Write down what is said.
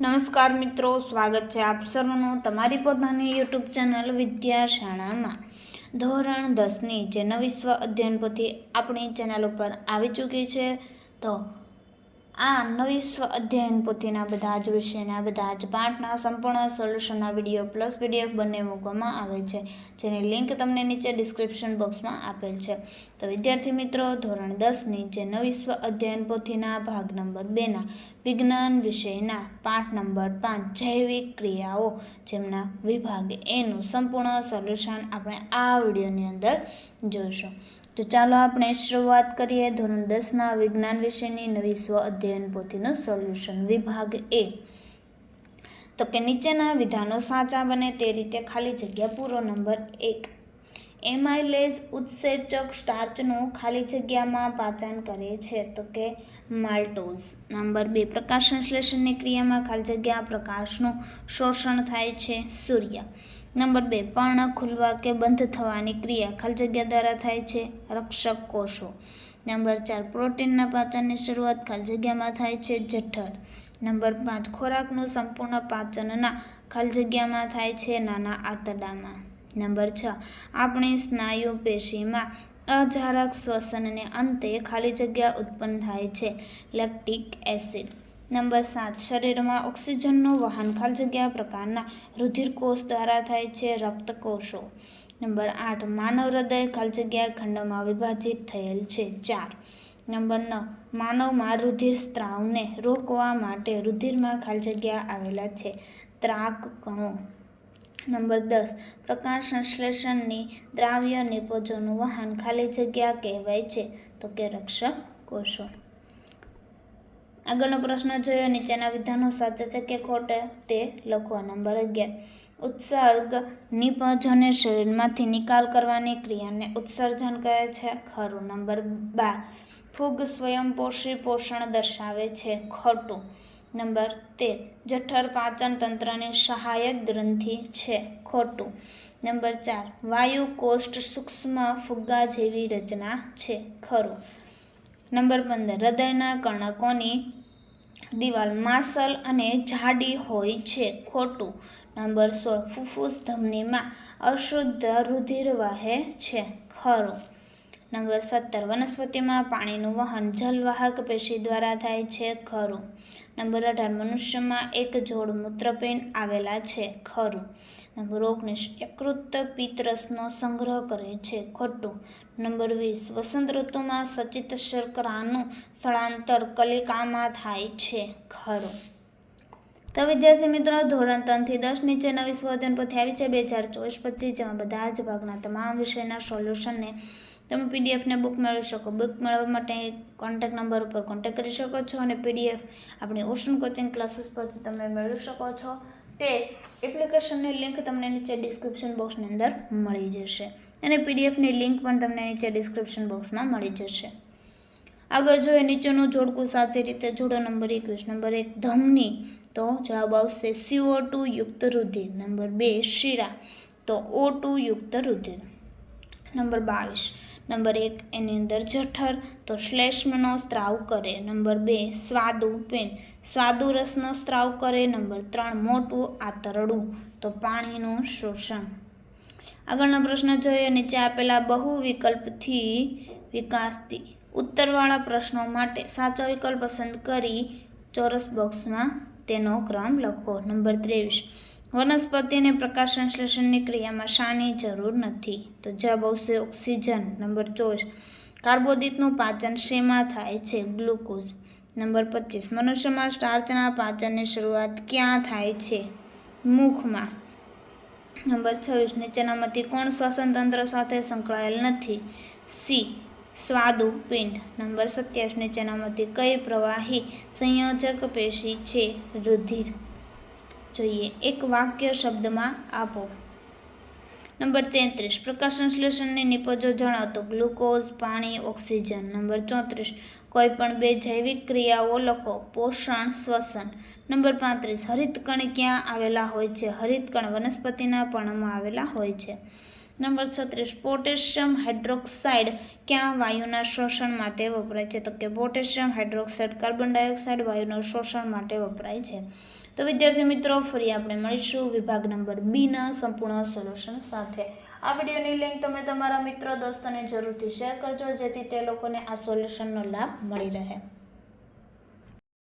નમસ્કાર મિત્રો, સ્વાગત છે આપ સર્વનું તમારી પોતાની યુટ્યુબ ચેનલ વિદ્યાશાળામાં. ધોરણ દસની જે નવી સ્વ અધ્યયન પોથી આપણી ચેનલ ઉપર આવી ચૂકી છે, તો આ નવી સ્વ અધ્યયન પોથીના બધા જ વિષયના બધા જ પાઠના સંપૂર્ણ સોલ્યુશનના વીડિયો પ્લસ પીડીએફ બંને મૂકવામાં આવે છે, જેની લિંક તમને નીચે ડિસ્ક્રિપ્શન બોક્સમાં આપેલ છે. તો વિદ્યાર્થી મિત્રો, ધોરણ દસની જે નવી સ્વ અધ્યયન પોથીના ભાગ નંબર બેના વિજ્ઞાન વિષયના પાઠ નંબર પાંચ, જૈવિક ક્રિયાઓ, જેમના વિભાગ એનું સંપૂર્ણ સોલ્યુશન આપણે આ વિડીયોની અંદર જોઈશું. તો ચાલો આપણે શરૂઆત કરીએ ધોરણ દસના વિજ્ઞાન વિષયની નવી સ્વ અધ્યયન પોથીનું સોલ્યુશન. વિભાગ એ. તો કે નીચેના વિધાનો સાચા બને તે રીતે ખાલી જગ્યા પૂરો. નંબર એક. એમાઇલેઝ ઉત્સેચક સ્ટાર્ચનું ખાલી જગ્યામાં પાચન કરે છે. તો કે માલ્ટોઝ. નંબર બે. પ્રકાશ સંશ્લેષણની ક્રિયામાં ખાલી જગ્યા પ્રકાશનું શોષણ થાય છે. સૂર્ય. નંબર બે, પર્ણ ખુલવા કે બંધ થવાની ક્રિયા ખાલી જગ્યા દ્વારા થાય છે, રક્ષક કોષો. નંબર ચાર, પ્રોટીનના પાચનની શરૂઆત ખાલી જગ્યામાં થાય છે, જઠર. નંબર પાંચ, ખોરાકનું સંપૂર્ણ પાચનના ખાલી જગ્યામાં થાય છે, નાના આંતરડામાં. નંબર છ, આપણી સ્નાયુ પેશીમાં અજારક શ્વસનને અંતે ખાલી જગ્યા ઉત્પન્ન થાય છે, લેક્ટિક એસિડ. નંબર સાત, શરીરમાં ઓક્સિજનનું વહન ખાલી જગ્યા પ્રકારના રુધિરકોષ દ્વારા થાય છે રક્તકોષો. નંબર આઠ, માનવ હૃદય ખાલી જગ્યા ખંડમાં વિભાજિત થયેલ છે. ચાર. નંબર નવ, માનવમાં રુધિર સ્ત્રાવને રોકવા માટે રુધિરમાં ખાલી જગ્યા આવેલા છે. ત્રાક કણો. નંબર દસ, પ્રકાશ સંશ્લેષણની દ્રાવ્ય નિપજોનું વહન ખાલી જગ્યા કહેવાય છે. તો કે રક્ષક કોષો. આગળનો પ્રશ્ન જોયો નીચેના વિધાનો સાચા છે કે ખોટે તે લખો નંબર અગિયાર. ઉત્સર્ગ નિપજોને શરીરમાંથી નિકાલ કરવાની ક્રિયાને ઉત્સર્જન કહે છે. ખરું. નંબર બાર. ફૂગ સ્વયંપોષી પોષણ દર્શાવે છે. ખોટું. નંબર તેર. જઠર પાચન તંત્રની સહાયક ગ્રંથિ છે. ખોટું. નંબર ચાર. વાયુ કોષ્ઠ સૂક્ષ્મ ફુગ્ગા જેવી રચના છે. ખરું. નંબર પંદર. હૃદયના કર્ણકોની દિવાલ માસલ અને જાડી હોય છે, ખોટું. નંબર સોળ ફુફ્ફુસ ધમનીમાં અશુદ્ધ રુધિર વહે છે, ખરું. નંબર સત્તર વનસ્પતિમાં પાણીનું વહન જલવાહક પેશી દ્વારા થાય છે ખરું. નંબર અઢાર, મનુષ્યમાં એક જોડ મૂત્રપિંડ આવેલા છે ખરું. નંબર ઓગણીસ, યકૃત પિત્તરસનો સંગ્રહ કરે છે ખોટું. નંબર વીસ, વસંત ઋતુમાં સચિત શર્કરાનું સ્થળાંતર કલિકામાં થાય છે ખરું. તો વિદ્યાર્થી મિત્રો, ધોરણ ત્રણથી દસ નીચે નવી સ્વધન પોથી આવી છે. બે હજાર ચોવીસ પચીસ જેમાં બધા જ ભાગના તમામ વિષયના સોલ્યુશનને તમે પીડીએફને બુક મેળવી શકો. બુક મેળવવા માટે કોન્ટેક નંબર ઉપર કોન્ટેક્ટ કરી શકો છો અને પીડીએફ આપણી ઓશન કોચિંગ ક્લાસીસ પરથી તમે મેળવી શકો છો. તે એપ્લિકેશનની લિંક તમને નીચે ડિસ્ક્રિપ્શન બોક્સની અંદર મળી જશે. અને પીડીએફની લિંક પણ તમને નીચે ડિસ્ક્રિપ્શન બોક્સમાં મળી જશે. આગળ જોઈએ નીચેનું જોડકું સાચી રીતે જોડો નંબર એકવીસ, નંબર એક ધમની, તો જવાબ આવશે સીઓ ટુ યુક્ત રુધિર. નંબર બે શીરા, તો ઓ ટુ યુક્ત રુધિર. નંબર બાવીસ નંબર એક એની અંદર જઠર, તો શ્લેષ્મનો સ્ત્રાવ કરે. નંબર બે, સ્વાદુ પેન સ્વાદુ રસનો સ્ત્રાવ કરે. નંબર ત્રણ, મોટું આંતરડું, તો પાણીનું શોષણ. આગળનો પ્રશ્ન જોઈએ. નીચે આપેલા બહુ વિકલ્પથી વિકાસથી ઉત્તરવાળા પ્રશ્નો માટે સાચો વિકલ્પ પસંદ કરી ચોરસ બોક્સમાં તેનો ક્રમ લખો. નંબર ત્રેવીસ વનસ્પતિને પ્રકાશ સંશ્લેષણની ક્રિયામાં શાની જરૂર નથી. તો જવાબ આવશે ઓક્સિજન. નંબર ચોવીસ. કાર્બોદિતનું પાચન શેમાં થાય છે? ગ્લુકોઝ. નંબર પચીસ. મનુષ્યમાં સ્ટાર્ચના પાચનની શરૂઆત ક્યાં થાય છે? મુખમાં. નંબર છવ્વીસ. નીચેનામાંથી કોણ શ્વસન તંત્ર સાથે સંકળાયેલ નથી? સી. સ્વાદુ પિંડ. નંબર સત્યાવીસ. નીચેનામાંથી કઈ પ્રવાહી સંયોજક પેશી છે? રુધિર. જોઈએ. એક વાક્ય શબ્દમાં આપો. નંબર તેત્રીસ. પ્રકાશ સંશ્લેષણની નિપજો જણાવતો. ગ્લુકોઝ, પાણી, ઓક્સિજન. નંબર ચોત્રીસ. કોઈ પણ બે જૈવિક ક્રિયાઓ લખો. પોષણ, શ્વસન. નંબર પાંત્રીસ. હરિતકણ ક્યાં આવેલા હોય છે? હરિતકણ વનસ્પતિના પર્ણમાં આવેલા હોય છે. નંબર છત્રીસ. પોટેશિયમ હાઇડ્રોક્સાઇડ ક્યાં વાયુના શોષણ માટે વપરાય છે? તો કે પોટેશિયમ હાઇડ્રોક્સાઇડ, કાર્બન ડાયોક્સાઇડ વાયુના શોષણ માટે વપરાય છે. તો વિદ્યાર્થી મિત્રો, ફરી આપણે મળીશું વિભાગ નંબર બીના સંપૂર્ણ સોલ્યુશન સાથે. આ વિડીયોની લિંક તમે તમારા મિત્રો, દોસ્તોને જરૂરથી શેર કરજો, જેથી તે લોકોને આ સોલ્યુશનનો લાભ મળી રહે.